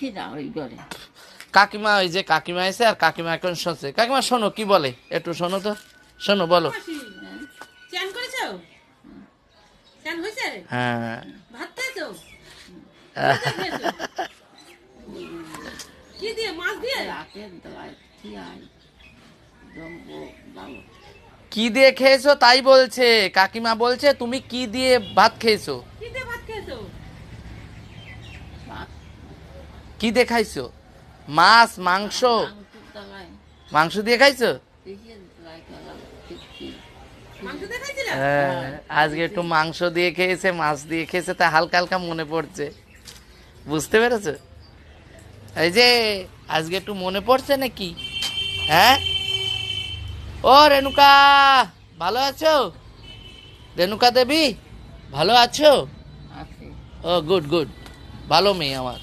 খিদা ওই ঘরে কাকিমা ওই যে কাকিমা এসে আর কাকিমা এখন শুনছে কাকিমা শোনো কি বলে? একটু শোনো তো। শোনো বলো। হ্যাঁ। খেয়েছো? কি দিয়ে মাছ কি খেয়েছো তাই বলছে। কাকিমা বলছে তুমি কি দিয়ে ভাত খেয়েছো? কি দিয়ে ভাত খেয়েছো? শাক কি দেখাইছো? মাছ মাংস? মাংস দিয়ে খাইছো? হ্যাঁ, আজকে একটু মাংস দিয়ে খেয়েছে মাছ দিয়ে খেয়েছে তা হালকা হালকা মনে পড়ছে। বুঝতে পেরেছ? এই যে আজকে একটু মনে পড়ছে নাকি? হ্যাঁ? ও রেণুকা ভালো আছো? রেণুকা দেবী ভালো আছো? ও গুড গুড ভালো মেয়ে আমার।